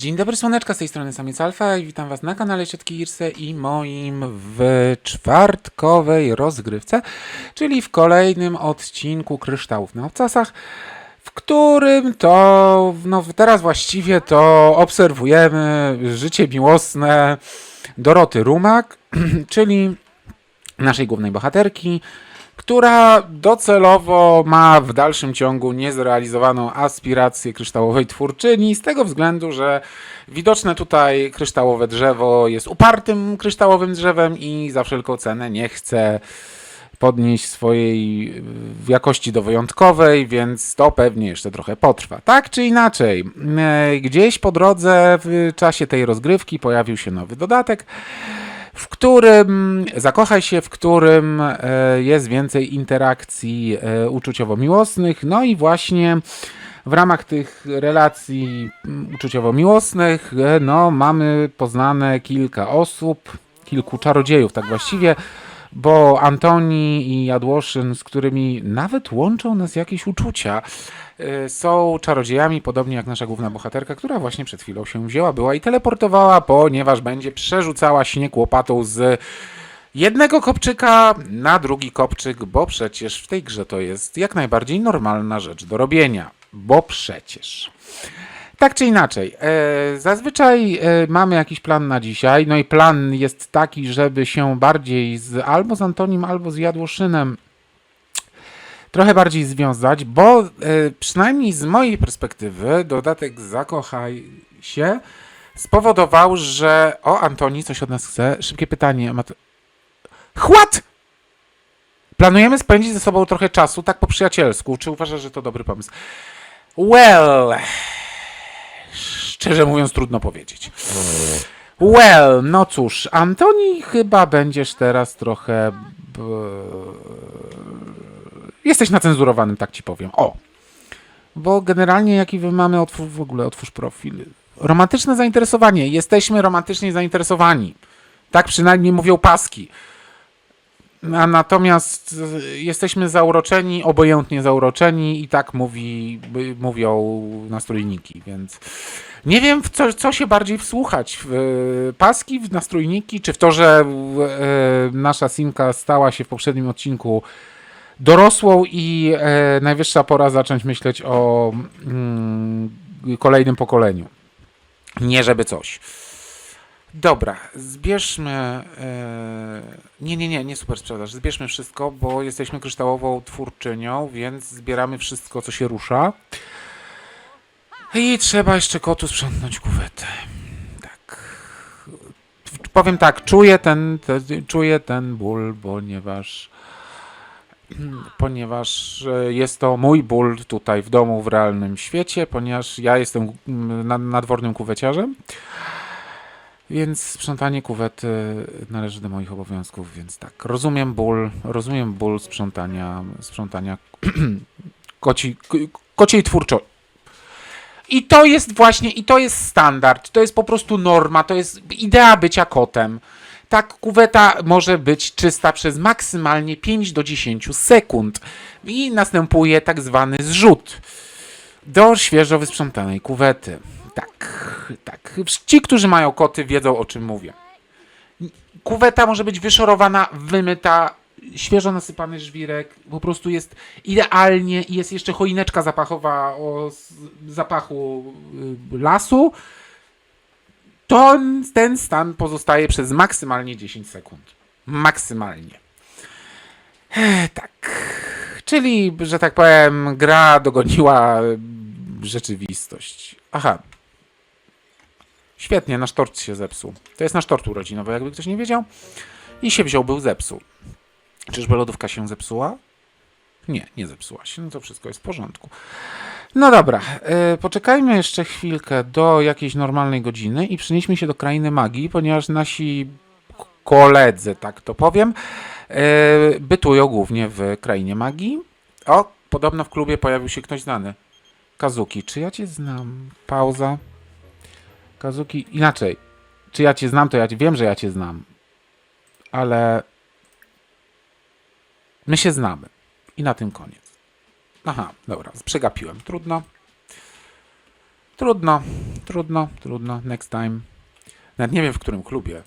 Dzień dobry słoneczka, z tej strony Samiec Alfa i witam was na kanale Ciotki Irse i moim w czwartkowej rozgrywce, czyli w kolejnym odcinku Kryształów na Obcasach, w którym to, no teraz właściwie to obserwujemy życie miłosne Doroty Rumak, czyli naszej głównej bohaterki, która docelowo ma w dalszym ciągu niezrealizowaną aspirację kryształowej twórczyni, z tego względu, że widoczne tutaj kryształowe drzewo jest upartym kryształowym drzewem i za wszelką cenę nie chce podnieść swojej jakości do wyjątkowej, więc to pewnie jeszcze trochę potrwa. Tak czy inaczej, e, gdzieś po drodze w czasie tej rozgrywki pojawił się nowy dodatek, w którym zakochaj się, w którym e, jest więcej interakcji e, uczuciowo-miłosnych. No i właśnie w ramach tych relacji mm, uczuciowo-miłosnych e, no, mamy poznane kilka osób, kilku czarodziejów, tak właściwie, bo Antoni i Jadłoszyn, z którymi nawet łączą nas jakieś uczucia, są czarodziejami, podobnie jak nasza główna bohaterka, która właśnie przed chwilą się wzięła, była i teleportowała, ponieważ będzie przerzucała śnieg łopatą z jednego kopczyka na drugi kopczyk, bo przecież w tej grze to jest jak najbardziej normalna rzecz do robienia. Bo przecież. Tak czy inaczej, e, zazwyczaj e, mamy jakiś plan na dzisiaj, no i plan jest taki, żeby się bardziej z albo z Antonim, albo z Jadłoszynem trochę bardziej związać, bo e, przynajmniej z mojej perspektywy dodatek Zakochaj się spowodował, że o Antoni coś od nas chce. Szybkie pytanie. Chłat! Planujemy spędzić ze sobą trochę czasu, tak po przyjacielsku. Czy uważasz, że to dobry pomysł? Well, szczerze mówiąc, trudno powiedzieć. Well, no cóż, Antoni, chyba będziesz teraz trochę. Jesteś na cenzurowanym, tak ci powiem. O! Bo generalnie, jaki wy mamy, otwórz w ogóle, otwórz profil. Romantyczne zainteresowanie. Jesteśmy romantycznie zainteresowani. Tak przynajmniej mówią paski. A natomiast y, jesteśmy zauroczeni, obojętnie zauroczeni i tak mówi, mówią nastrójniki, więc nie wiem, w co, co się bardziej wsłuchać. W y, paski, w nastrójniki, czy w to, że y, nasza Simka stała się w poprzednim odcinku dorosłą i e, najwyższa pora zacząć myśleć o mm, kolejnym pokoleniu. Nie żeby coś. Dobra, zbierzmy. E, nie, nie, nie, nie super sprzedaż. Zbierzmy wszystko, bo jesteśmy kryształową twórczynią, więc zbieramy wszystko, co się rusza. I trzeba jeszcze kotu sprzątnąć kuwetę. Tak. Powiem tak, czuję ten, te, czuję ten ból, ponieważ ponieważ e, jest to mój ból tutaj w domu, w realnym świecie, ponieważ ja jestem mm, na- nadwornym kuweciarzem, więc sprzątanie kuwety należy do moich obowiązków, więc tak, rozumiem ból, rozumiem ból sprzątania, sprzątania koci, kociej twórczo. I to jest właśnie, i to jest standard, to jest po prostu norma, to jest idea bycia kotem. Tak, kuweta może być czysta przez maksymalnie 5 do 10 sekund i następuje tak zwany zrzut do świeżo wysprzątanej kuwety. Tak, tak. Ci, którzy mają koty, wiedzą o czym mówię. Kuweta może być wyszorowana, wymyta, świeżo nasypany żwirek, po prostu jest idealnie i jest jeszcze choineczka zapachowa o zapachu y, lasu. To ten stan pozostaje przez maksymalnie 10 sekund. Maksymalnie. Tak. Czyli, że tak powiem, gra dogoniła y, rzeczywistość. Aha. Świetnie, nasz tort się zepsuł. To jest nasz tort urodzinowy, jakby ktoś nie wiedział. I się wziął, był zepsuł. Czyżby lodówka się zepsuła? Nie, nie zepsuła się. No to wszystko jest w porządku. No dobra, e, poczekajmy jeszcze chwilkę do jakiejś normalnej godziny i przenieśmy się do krainy magii, ponieważ nasi koledzy, tak to powiem, e, bytują głównie w krainie magii. O, podobno w klubie pojawił się ktoś znany. Kazuki, czy ja cię znam? Pauza. Kazuki, inaczej. Czy ja cię znam, to ja wiem, że ja cię znam. Ale my się znamy. I na tym koniec. Aha, dobra, przegapiłem. Trudno. Trudno, trudno, trudno. Next time. Nawet nie wiem w którym klubie.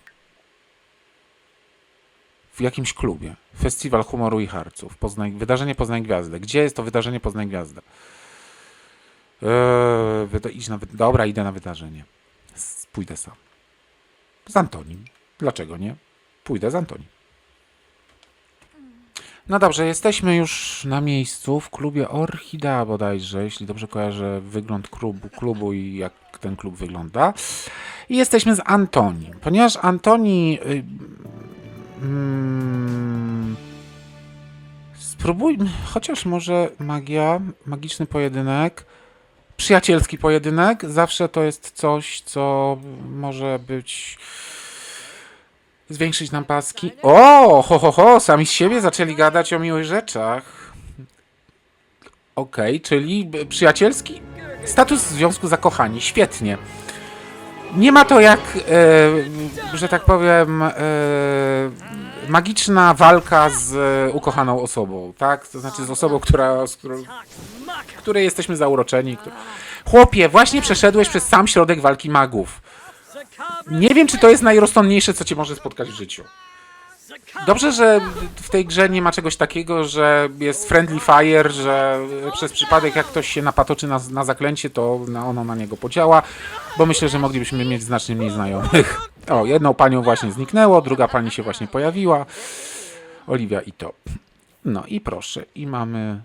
W jakimś klubie. Festiwal Humoru i Harców. Poznań, wydarzenie Poznań Gwiazdę. Gdzie jest to wydarzenie Poznań Gwiazdę? Eee, idź na, dobra, idę na wydarzenie. Pójdę sam. Z Antonim. Dlaczego nie? Pójdę z Antonim. No dobrze, jesteśmy już na miejscu w klubie Orchidea bodajże, jeśli dobrze kojarzę wygląd klubu, klubu i jak ten klub wygląda. I jesteśmy z Antonim. Ponieważ Antoni... Y, mm, spróbujmy, chociaż może magia, magiczny pojedynek, przyjacielski pojedynek, zawsze to jest coś, co może być zwiększyć nam paski. O, ho, ho, ho, sami z siebie zaczęli gadać o miłych rzeczach. Okej, czyli b- przyjacielski status w związku zakochani. Świetnie. Nie ma to jak, e, że tak powiem, e, magiczna walka z e, ukochaną osobą, tak? To znaczy z osobą, która, z którą, której jesteśmy zauroczeni. Chłopie, właśnie przeszedłeś przez sam środek walki magów. Nie wiem, czy to jest najrozsądniejsze, co cię może spotkać w życiu. Dobrze, że w tej grze nie ma czegoś takiego, że jest friendly fire, że przez przypadek jak ktoś się napatoczy na, na zaklęcie, to ono na niego podziała, bo myślę, że moglibyśmy mieć znacznie mniej znajomych. O, jedną panią właśnie zniknęło, druga pani się właśnie pojawiła. Oliwia i to. No i proszę, i mamy...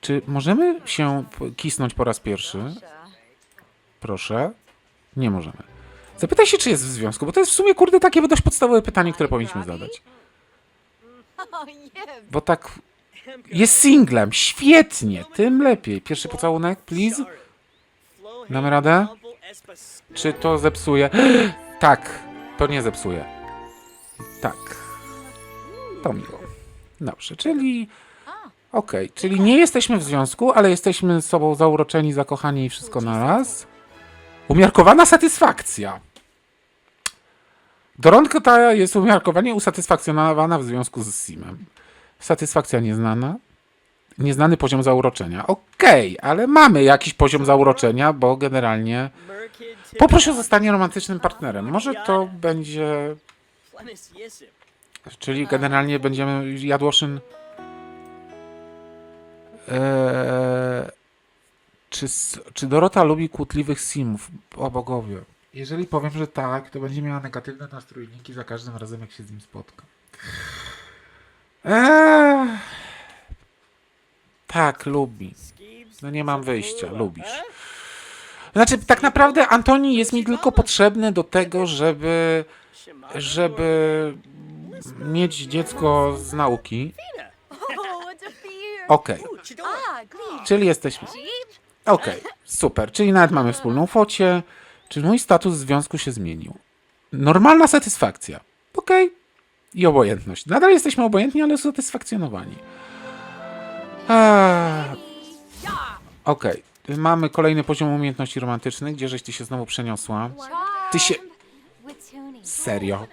Czy możemy się kisnąć po raz pierwszy? Proszę. Nie możemy. Zapytaj się, czy jest w związku, bo to jest w sumie, kurde, takie dość podstawowe pytanie, które powinniśmy zadać. Bo tak jest singlem, świetnie, tym lepiej. Pierwszy pocałunek, please. Damy radę? Czy to zepsuje? Tak, to nie zepsuje. Tak. To miło. Dobrze, czyli... Okej, czyli nie jesteśmy w związku, ale jesteśmy z sobą zauroczeni, zakochani i wszystko naraz. Umiarkowana satysfakcja. Doronka ta jest umiarkowanie usatysfakcjonowana w związku z Simem. Satysfakcja nieznana. Nieznany poziom zauroczenia. Okej, ale mamy jakiś poziom zauroczenia, bo generalnie poproś o zostanie romantycznym partnerem. Może to będzie... Czyli generalnie będziemy jadłoszyn... Eee, czy, czy Dorota lubi kłótliwych simów? O bogowie. Jeżeli powiem, że tak, to będzie miała negatywne nastrójniki za każdym razem, jak się z nim spotka. Eee, tak, lubi. No nie mam wyjścia, lubisz. Znaczy, tak naprawdę Antoni jest mi tylko potrzebny do tego, żeby, żeby mieć dziecko z nauki. Oh? Okej, Ah, Glee. czyli jesteśmy. Okej, super. Czyli nawet mamy wspólną focię. Czy mój status w związku się zmienił? Normalna satysfakcja. Okej. I obojętność. Nadal jesteśmy obojętni, ale usatysfakcjonowani. Eee, Okej. Mamy kolejny poziom umiejętności romantycznych. Gdzie żeś ty się znowu przeniosła? Ty się... Serio?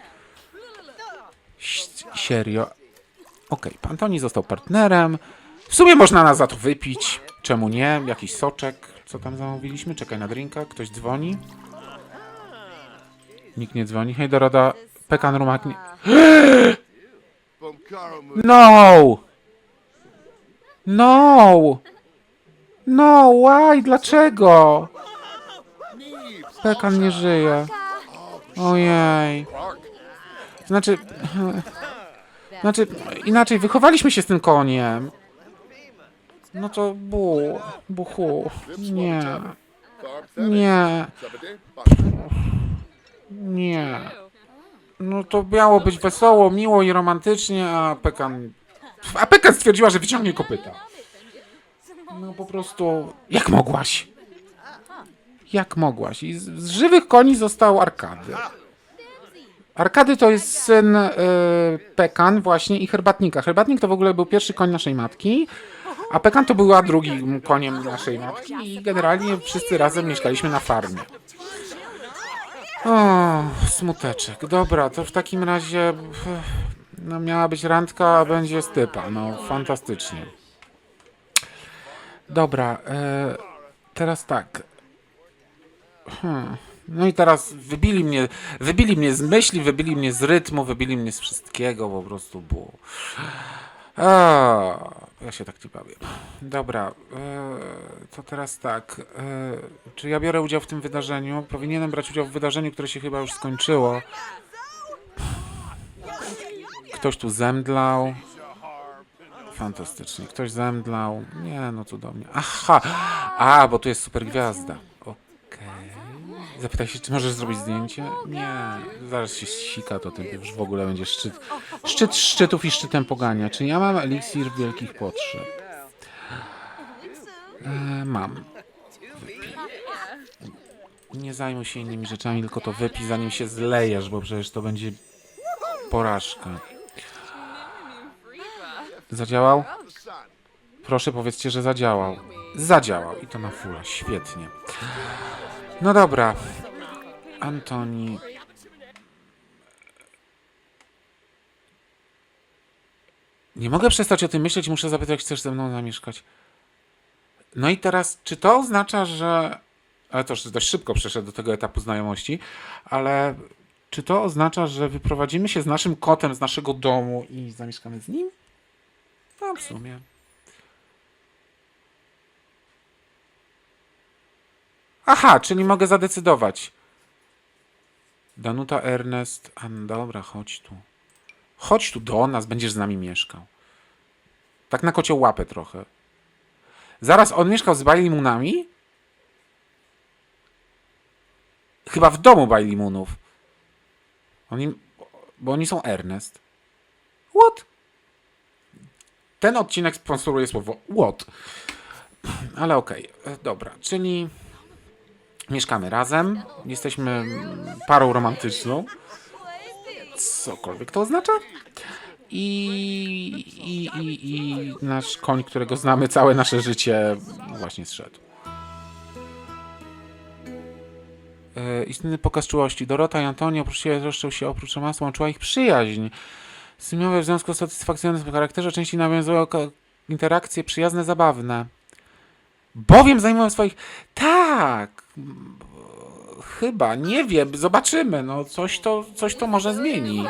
Ś- Serio? Okej, pan Toni został partnerem. W sumie można nas za to wypić. Czemu nie? Jakiś soczek. Co tam zamówiliśmy? Czekaj na drinka. Ktoś dzwoni? Nikt nie dzwoni. Hej, Dorada. Pekan Rumak nie... No! No! No, why? Dlaczego? Pekan nie żyje. Ojej. Znaczy... Znaczy, inaczej, wychowaliśmy się z tym koniem. No to bu, buchu, nie, nie, nie. No to miało być wesoło, miło i romantycznie, a Pekan... A Pekan stwierdziła, że wyciągnie kopyta. No po prostu... Jak mogłaś? Jak mogłaś? I z, z żywych koni został Arkady. Arkady to jest syn y, Pekan właśnie i Herbatnika. Herbatnik to w ogóle był pierwszy koń naszej matki, a Pekan to była drugim koniem naszej matki i generalnie wszyscy razem mieszkaliśmy na farmie. O, smuteczek. Dobra, to w takim razie ech, no, miała być randka, a będzie stypa. No, fantastycznie. Dobra, e, teraz tak. Hmm. No i teraz wybili mnie, wybili mnie z myśli, wybili mnie z rytmu, wybili mnie z wszystkiego, po prostu było. A, ja się tak nie bawię. Dobra, e, to teraz tak. E, czy ja biorę udział w tym wydarzeniu? Powinienem brać udział w wydarzeniu, które się chyba już skończyło. Ktoś tu zemdlał. Fantastycznie. Ktoś zemdlał. Nie, no cudownie. Aha! A, bo tu jest super gwiazda. Zapytaj się, czy możesz zrobić zdjęcie? Nie. Zaraz się sika, to ty już w ogóle będzie szczyt. Szczyt szczytów i szczytem pogania. Czy ja mam eliksir wielkich potrzeb? E, mam. Wypij. Nie zajmuj się innymi rzeczami, tylko to wypij, zanim się zlejesz, bo przecież to będzie porażka. Zadziałał? Proszę powiedzcie, że zadziałał. Zadziałał i to na fula. Świetnie. No dobra. Antoni. Nie mogę przestać o tym myśleć, muszę zapytać, chcesz ze mną zamieszkać. No i teraz, czy to oznacza, że. Ale to już dość szybko przeszedł do tego etapu znajomości, ale czy to oznacza, że wyprowadzimy się z naszym kotem z naszego domu i zamieszkamy z nim? No, w sumie. Aha, czyli mogę zadecydować. Danuta Ernest. A, dobra, chodź tu. Chodź tu do nas, będziesz z nami mieszkał. Tak na kocią łapę trochę. Zaraz on mieszkał z Bajlimunami? Chyba w domu Bajlimunów. Oni, bo oni są Ernest. What? Ten odcinek sponsoruje słowo what. Ale okej, e, dobra, czyli mieszkamy razem, jesteśmy parą romantyczną, cokolwiek to oznacza. I, i, i, I nasz koń, którego znamy całe nasze życie, właśnie zszedł. E, istotny pokaz czułości. Dorota i Antonio siebie troszczą się oprócz masła, łączyła ich przyjaźń. Synowe w związku z satysfakcjonującym charakterze częściej nawiązują interakcje przyjazne, zabawne. Bowiem zajmują swoich... Tak! Chyba, nie wiem, zobaczymy. No, coś to, coś to może zmieni.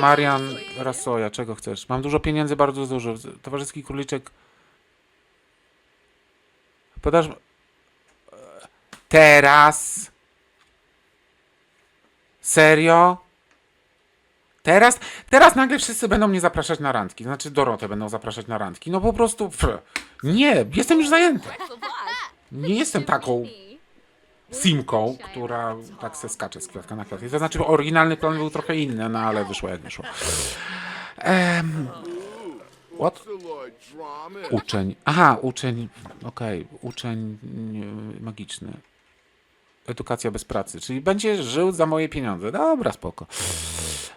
Marian Rasoja, czego chcesz? Mam dużo pieniędzy, bardzo dużo. Towarzyski króliczek. Podasz. Teraz. Serio? Teraz? Teraz nagle wszyscy będą mnie zapraszać na randki. Znaczy Dorotę będą zapraszać na randki. No po prostu. Pff, nie, jestem już zajęty. Nie jestem taką simką, która tak se skacze z kwiatka na kwiatkę. To znaczy oryginalny plan był trochę inny, no ale wyszło jak wyszło. Em, what? Uczeń. Aha, uczeń. Okej, uczeń nie, magiczny. Edukacja bez pracy, czyli będzie żył za moje pieniądze. Dobra, spoko.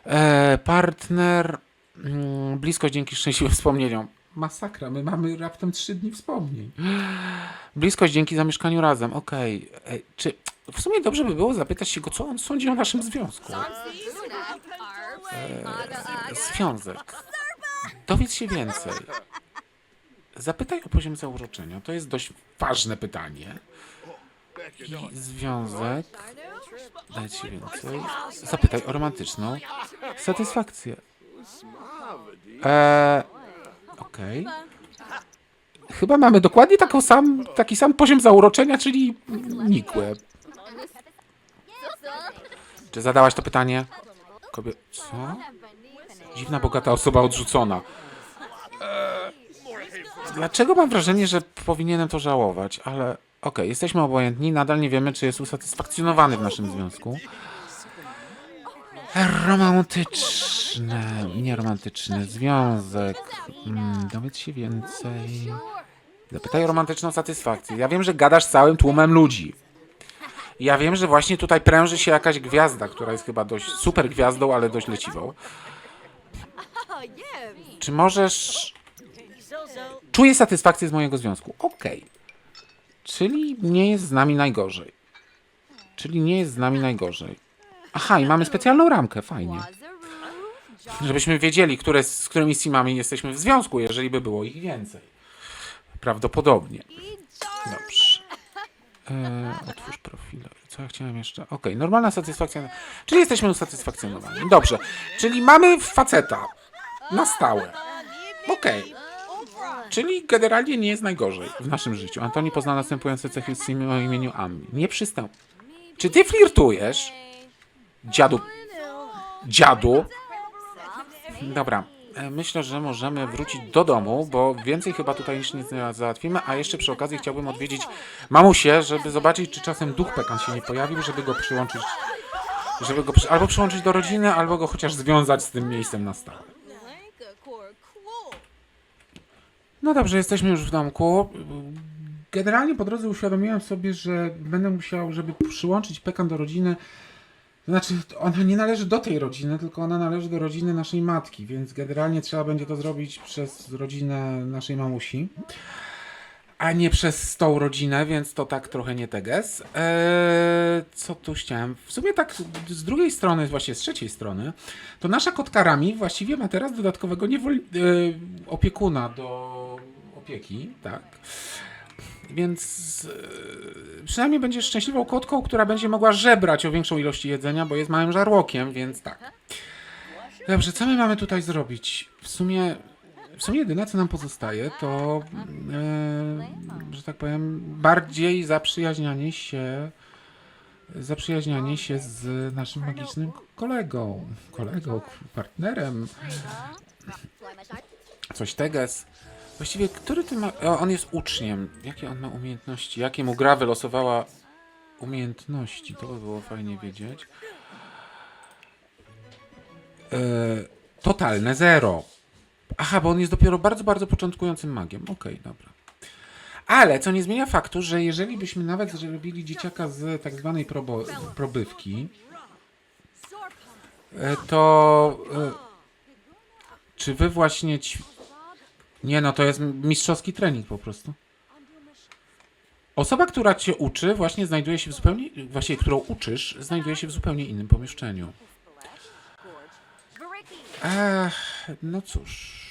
E, partner. Mm, bliskość dzięki szczęśliwym wspomnieniom. Masakra, my mamy raptem trzy dni wspomnień. Bliskość dzięki zamieszkaniu razem. Okej. Ej, Czy w sumie dobrze by było zapytać się go, co on sądzi o naszym związku? Związek. Dowiedz się więcej. Zapytaj o poziom zauroczenia. To jest dość ważne pytanie. I związek. Daj ci więcej. Zapytaj o romantyczną satysfakcję. Eee, Okej. Chyba mamy dokładnie taką sam, taki sam poziom zauroczenia, czyli nikłe. Czy zadałaś to pytanie? Kobie... Co? Dziwna, bogata osoba odrzucona. Eee, Dlaczego mam wrażenie, że powinienem to żałować? Ale okej, jesteśmy obojętni, nadal nie wiemy, czy jest usatysfakcjonowany w naszym związku. Romantyczne, nie romantyczny związek. Mm, dowiedz się więcej. Zapytaj o romantyczną satysfakcję. Ja wiem, że gadasz całym tłumem ludzi. Ja wiem, że właśnie tutaj pręży się jakaś gwiazda, która jest chyba dość super gwiazdą, ale dość leciwą. Czy możesz. Czuję satysfakcję z mojego związku. Okej. Czyli nie jest z nami najgorzej. Czyli nie jest z nami najgorzej. Aha, i mamy specjalną ramkę, fajnie. Żebyśmy wiedzieli, które, z którymi simami jesteśmy w związku, jeżeli by było ich więcej. Prawdopodobnie. Dobrze. E, otwórz profil. Co ja chciałem jeszcze? Okej, normalna satysfakcja. Czyli jesteśmy usatysfakcjonowani. Dobrze. Czyli mamy faceta. Na stałe. Okej. Czyli generalnie nie jest najgorzej w naszym życiu. Antoni poznał następujące cechy z imieniu Ammi. Nie przystał. Czy ty flirtujesz? Dziadu. Dziadu. Dobra. e, Myślę, że możemy wrócić do domu, bo więcej chyba tutaj już nic nie załatwimy, a jeszcze przy okazji chciałbym odwiedzić mamusię, żeby zobaczyć, czy czasem duch Pekan się nie pojawił, żeby go przyłączyć, żeby go przy, albo przyłączyć do rodziny, albo go chociaż związać z tym miejscem na stałe. No dobrze, jesteśmy już w domku. Generalnie po drodze uświadomiłem sobie, że będę musiał, żeby przyłączyć Pekan do rodziny, znaczy ona nie należy do tej rodziny, tylko ona należy do rodziny naszej matki, więc generalnie trzeba będzie to zrobić przez rodzinę naszej mamusi, a nie przez tą rodzinę, więc to tak trochę nie teges. Eee, co tu chciałem? W sumie tak z drugiej strony, właśnie z trzeciej strony, to nasza kotka Rami właściwie ma teraz dodatkowego niewol... e, opiekuna do opieki, tak. Więc e, przynajmniej będziesz szczęśliwą kotką, która będzie mogła żebrać o większą ilości jedzenia, bo jest małym żarłokiem, więc tak. Dobrze, co my mamy tutaj zrobić? W sumie, w sumie jedyne, co nam pozostaje, to, e, że tak powiem, bardziej zaprzyjaźnianie się zaprzyjaźnianie się z naszym magicznym kolegą, kolegą, partnerem, coś teges. Właściwie, który ty ma... On jest uczniem. Jakie on ma umiejętności? Jakie mu gra wylosowała umiejętności? To by było fajnie wiedzieć. E, totalne zero. Aha, bo on jest dopiero bardzo, bardzo początkującym magiem. Okej, dobra. Ale co nie zmienia faktu, że jeżeli byśmy nawet zrobili dzieciaka z tak zwanej probo, probywki, e, to e, czy wy właśnie. Nie no, to jest mistrzowski trening po prostu. Osoba, która cię uczy, właśnie znajduje się w zupełnie, właśnie którą uczysz, znajduje się w zupełnie innym pomieszczeniu. Ech, no cóż.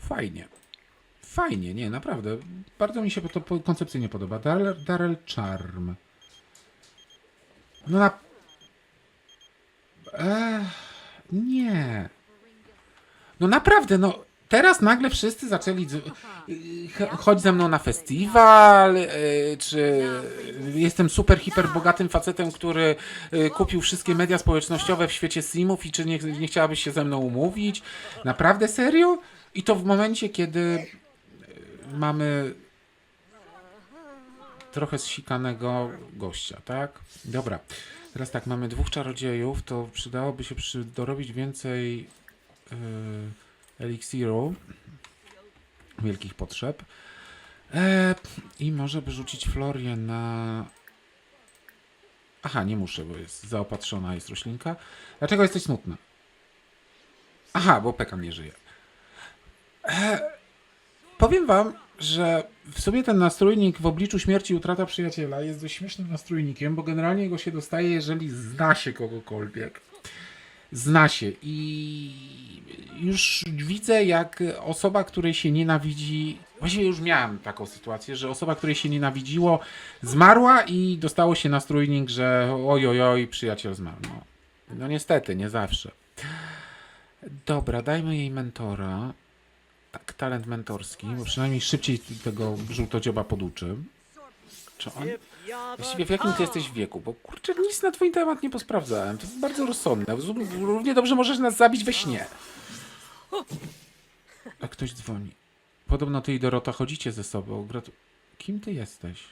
Fajnie. Fajnie, nie, naprawdę. Bardzo mi się to koncepcyjnie podoba. Darrell, Darrell Charm. No na... Ech, nie. No naprawdę, no teraz nagle wszyscy zaczęli chodź ze mną na festiwal, y, czy jestem super hiper bogatym facetem, który y, kupił wszystkie media społecznościowe w świecie simów i czy nie, nie chciałabyś się ze mną umówić? Naprawdę serio? I to w momencie, kiedy y, mamy trochę zsikanego gościa, tak? Dobra. Teraz tak, mamy dwóch czarodziejów, to przydałoby się przy, dorobić więcej eliksiru wielkich potrzeb. E, I może by rzucić Florię na... Aha, nie muszę, bo jest zaopatrzona, jest roślinka. Dlaczego jesteś smutna? Aha, bo Pekan nie żyje. E, powiem wam, że w sumie ten nastrójnik w obliczu śmierci i utrata przyjaciela jest dość śmiesznym nastrójnikiem, bo generalnie go się dostaje, jeżeli zna się kogokolwiek. Zna się i już widzę, jak osoba, której się nienawidzi. Właściwie już miałem taką sytuację, że osoba, której się nienawidziło, zmarła i dostało się nastrójnik, że oj, oj, oj, przyjaciel zmarł. No, no niestety, nie zawsze. Dobra, dajmy jej mentora. Tak, talent mentorski, bo przynajmniej szybciej tego żółtodzioba poduczy. Czy on... Właściwie w jakim ty jesteś wieku? Bo kurczę, nic na twój temat nie posprawdzałem. To jest bardzo rozsądne. Równie dobrze możesz nas zabić we śnie. A ktoś dzwoni. Podobno ty i Dorota chodzicie ze sobą. Gratu... Kim ty jesteś?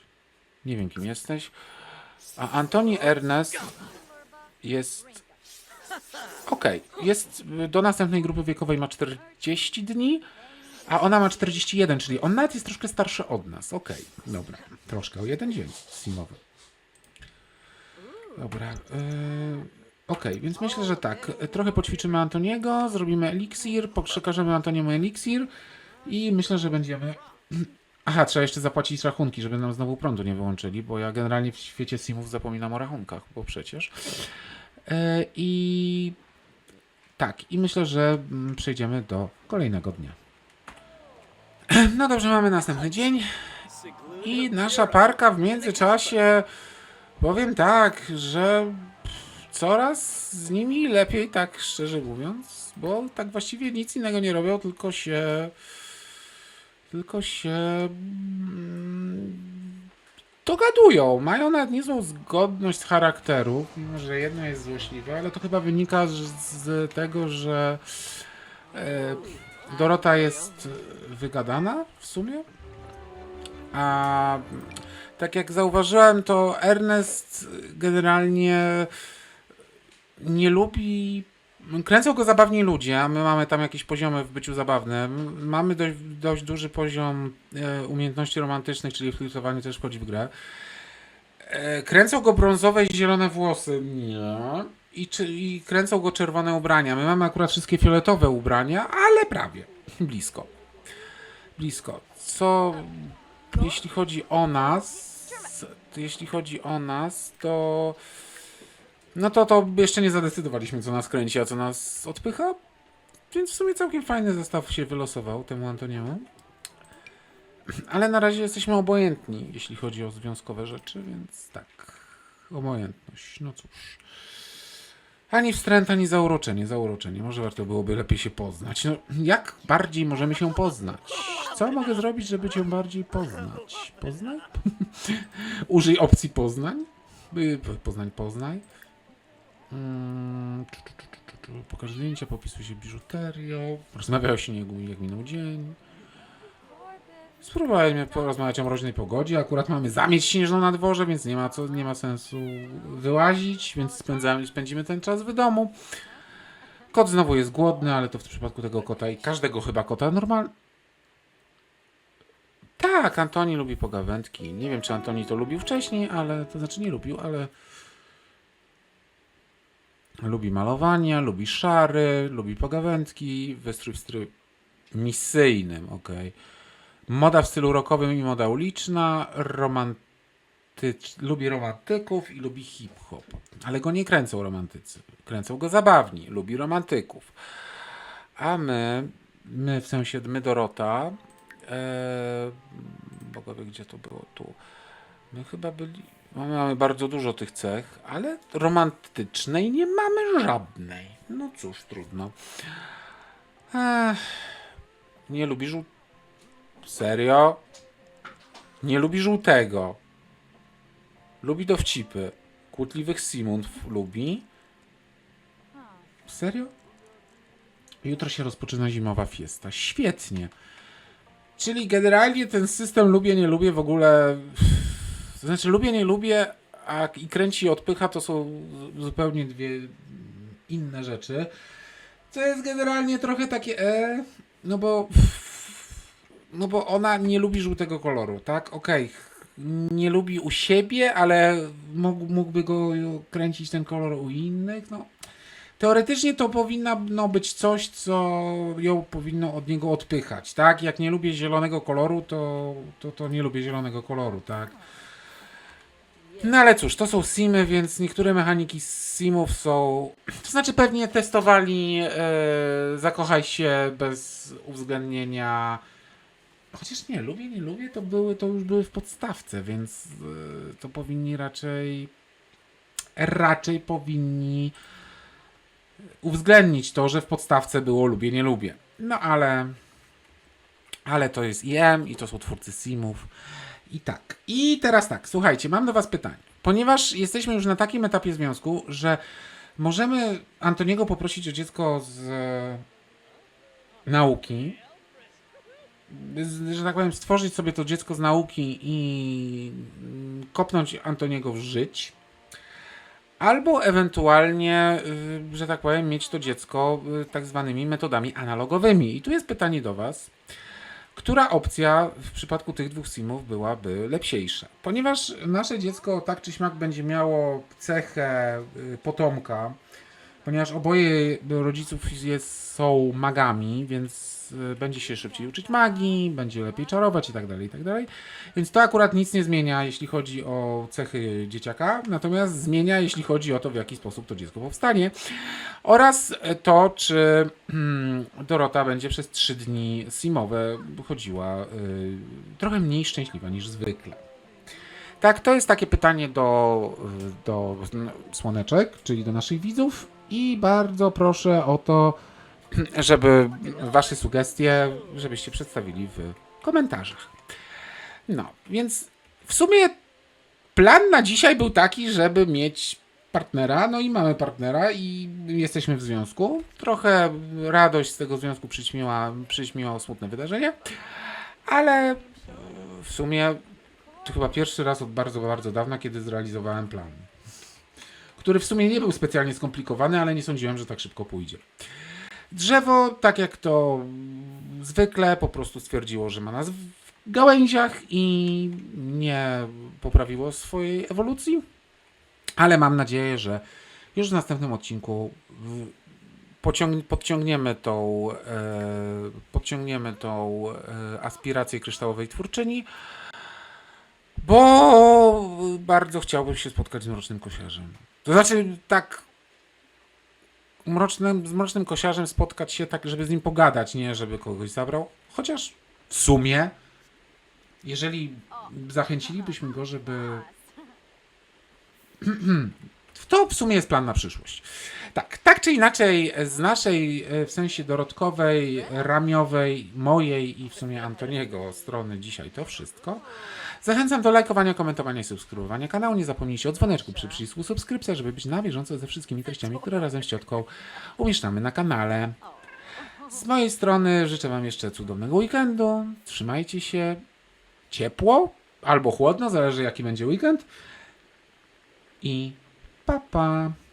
Nie wiem, kim jesteś. A Antoni Ernest jest... Okej, jest y, do następnej grupy wiekowej ma 40 dni, a ona ma 41, czyli on nawet jest troszkę starszy od nas. Okej, dobra. Troszkę o jeden dzień simowy. Dobra. Yy, Okej, więc myślę, że tak. Trochę poćwiczymy Antoniego, zrobimy eliksir, przekażemy Antoniemu eliksir i myślę, że będziemy... Aha, trzeba jeszcze zapłacić rachunki, żeby nam znowu prądu nie wyłączyli, bo ja generalnie w świecie simów zapominam o rachunkach, bo przecież. Yy, I tak, i myślę, że mm, przejdziemy do kolejnego dnia. No dobrze, mamy następny dzień. I nasza parka w międzyczasie, powiem tak, że coraz z nimi lepiej, tak szczerze mówiąc, bo tak właściwie nic innego nie robią, tylko się. Tylko się. mm, dogadują. Mają nawet niezłą zgodność charakteru, mimo że jedno jest złośliwe, ale to chyba wynika z, z tego, że e, Dorota jest wygadana w sumie. A tak jak zauważyłem, to Ernest generalnie nie lubi. Kręcą go zabawni ludzie, a my mamy tam jakieś poziomy w byciu zabawnym. Mamy dość, dość duży poziom e, umiejętności romantycznych, czyli flirtowanie też wchodzi w grę. E, kręcą go brązowe i zielone włosy. Nie. I, I kręcą go czerwone ubrania. My mamy akurat wszystkie fioletowe ubrania, ale prawie. Blisko. Blisko. Co jeśli chodzi o nas, jeśli chodzi o nas, to no to to jeszcze nie zadecydowaliśmy, co nas kręci, a co nas odpycha. Więc w sumie całkiem fajny zestaw się wylosował temu Antoniemu. Ale na razie jesteśmy obojętni, jeśli chodzi o związkowe rzeczy, więc tak. Obojętność. No cóż. Ani wstręt, ani zauroczenie. Zauroczenie. Może warto byłoby lepiej się poznać. No, jak bardziej możemy się poznać? Co mogę zrobić, żeby cię bardziej poznać? Poznaj? Użyj opcji Poznań. Po- Poznań, Poznaj. Mm. Pokaż zdjęcia, popisuj się biżuterią. Śniegu i jak minął dzień. Spróbujmy porozmawiać o mroźnej pogodzie. Akurat mamy zamieć śnieżną na dworze, więc nie ma, co, nie ma sensu wyłazić, więc spędzamy, spędzimy ten czas w domu. Kot znowu jest głodny, ale to w przypadku tego kota i każdego chyba kota normal. Tak, Antoni lubi pogawędki. Nie wiem, czy Antoni to lubił wcześniej, ale to znaczy nie lubił, ale lubi malowanie, lubi szary, lubi pogawędki, wystrój w stylu misyjnym, okej. Moda w stylu rockowym i moda uliczna, romantycz... lubi romantyków i lubi hip-hop. Ale go nie kręcą romantycy, kręcą go zabawni, lubi romantyków. A my, my w sensie my Dorota, e, bogowie gdzie to było tu, my chyba byli, mamy, mamy bardzo dużo tych cech, ale romantycznej nie mamy żadnej. No cóż, trudno. Ech, nie lubi żół... Serio? Nie lubi żółtego. Lubi dowcipy. Kłótliwych Simon lubi. Serio? Jutro się rozpoczyna zimowa fiesta. Świetnie. Czyli generalnie ten system lubię, nie lubię w ogóle. To znaczy, lubię, nie lubię, a i kręci i odpycha to są zu- zupełnie dwie inne rzeczy. To jest generalnie trochę takie. E, no bo. No bo ona nie lubi żółtego koloru, tak? Okej. Nie lubi u siebie, ale mógł, mógłby go kręcić ten kolor u innych. No. Teoretycznie to powinno no, być coś, co ją powinno od niego odpychać, tak? Jak nie lubię zielonego koloru, to, to, to nie lubię zielonego koloru, tak? No ale cóż, to są simy, więc niektóre mechaniki simów są. To znaczy, pewnie testowali e, zakochaj się bez uwzględnienia. Chociaż nie, lubię, nie lubię, to były, to już były w podstawce, więc e, to powinni raczej. Raczej powinni uwzględnić to, że w podstawce było lubię, nie lubię. No ale. Ale to jest IM i to są twórcy simów. I tak. I teraz tak, słuchajcie, mam do Was pytanie. Ponieważ jesteśmy już na takim etapie związku, że możemy Antoniego poprosić o dziecko z e, nauki, że tak powiem, stworzyć sobie to dziecko z nauki i mm, kopnąć Antoniego w żyć. Albo ewentualnie, y, że tak powiem, mieć to dziecko y, tak zwanymi metodami analogowymi. I tu jest pytanie do Was. Która opcja w przypadku tych dwóch simów byłaby lepsiejsza? Ponieważ nasze dziecko tak czy śmak będzie miało cechę y, potomka, ponieważ oboje rodziców jest, są magami, więc y, będzie się szybciej uczyć magii, będzie lepiej czarować i tak dalej, i tak dalej. Więc to akurat nic nie zmienia, jeśli chodzi o cechy dzieciaka, natomiast zmienia, jeśli chodzi o to, w jaki sposób to dziecko powstanie oraz to, czy hmm, Dorota będzie przez trzy dni simowe chodziła y, trochę mniej szczęśliwa niż zwykle. Tak, to jest takie pytanie do, do n- słoneczek, czyli do naszych widzów i bardzo proszę o to, żeby wasze sugestie, żebyście przedstawili w komentarzach. No, więc w sumie plan na dzisiaj był taki, żeby mieć partnera, no i mamy partnera i jesteśmy w związku. Trochę radość z tego związku przyćmiła, przyćmiło smutne wydarzenie, ale e, w sumie to chyba pierwszy raz od bardzo, bardzo dawna, kiedy zrealizowałem plan. Który w sumie nie był specjalnie skomplikowany, ale nie sądziłem, że tak szybko pójdzie. Drzewo, tak jak to zwykle, po prostu stwierdziło, że ma nas w gałęziach i nie poprawiło swojej ewolucji. Ale mam nadzieję, że już w następnym odcinku podciągniemy tą, e, podciągniemy tą e, aspirację kryształowej twórczyni, bo bardzo chciałbym się spotkać z mrocznym kosiarzem. To znaczy, tak mrocznym, z mrocznym kosiarzem spotkać się tak, żeby z nim pogadać, nie żeby kogoś zabrał. Chociaż w sumie, jeżeli zachęcilibyśmy go, żeby to w sumie jest plan na przyszłość. Tak, tak czy inaczej, z naszej, e, w sensie dorotkowej, ramiowej, mojej i w sumie Antoniego strony dzisiaj to wszystko. Zachęcam do lajkowania, komentowania i subskrybowania kanału. Nie zapomnijcie o dzwoneczku przy przycisku subskrypcja, żeby być na bieżąco ze wszystkimi treściami, które razem z ciotką umieszczamy na kanale. Z mojej strony życzę Wam jeszcze cudownego weekendu. Trzymajcie się ciepło albo chłodno, zależy jaki będzie weekend. I pa pa.